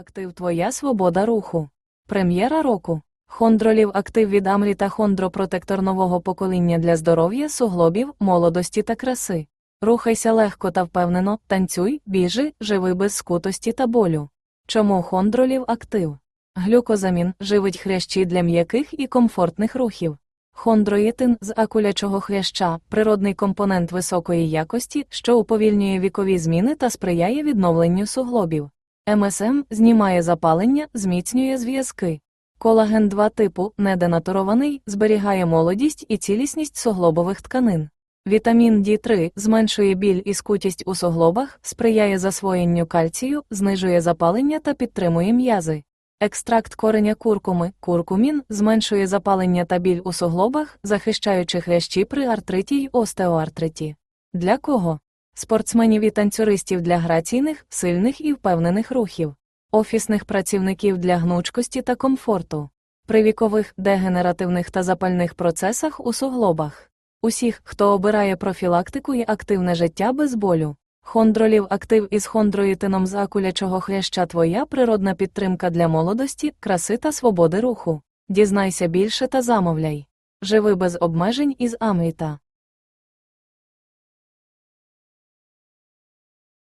Актив Твоя свобода руху. Прем'єра року. Хондролів актив від Амріта хондропротектор нового покоління для здоров'я, суглобів, молодості та краси. Рухайся легко та впевнено, танцюй, біжи, живи без скутості та болю. Чому хондролів актив? Глюкозамін живить хрящі для м'яких і комфортних рухів. Хондроїтин з акулячого хряща природний компонент високої якості, що уповільнює вікові зміни та сприяє відновленню суглобів. МСМ знімає запалення, зміцнює зв'язки. Колаген 2 типу, неденатурований, зберігає молодість і цілісність суглобових тканин. Вітамін D3 зменшує біль і скутість у суглобах, сприяє засвоєнню кальцію, знижує запалення та підтримує м'язи. Екстракт кореня куркуми, куркумін зменшує запалення та біль у суглобах, захищаючи хрящі при артриті й остеоартриті. Для кого? Спортсменів і танцюристів для граційних, сильних і впевнених рухів, офісних працівників для гнучкості та комфорту, при вікових, дегенеративних та запальних процесах у суглобах. Усіх, хто обирає профілактику і активне життя без болю. Хондролів актив із хондроїтином з акулячого хряща твоя природна підтримка для молодості, краси та свободи руху. Дізнайся більше та замовляй. Живи без обмежень із Амріта.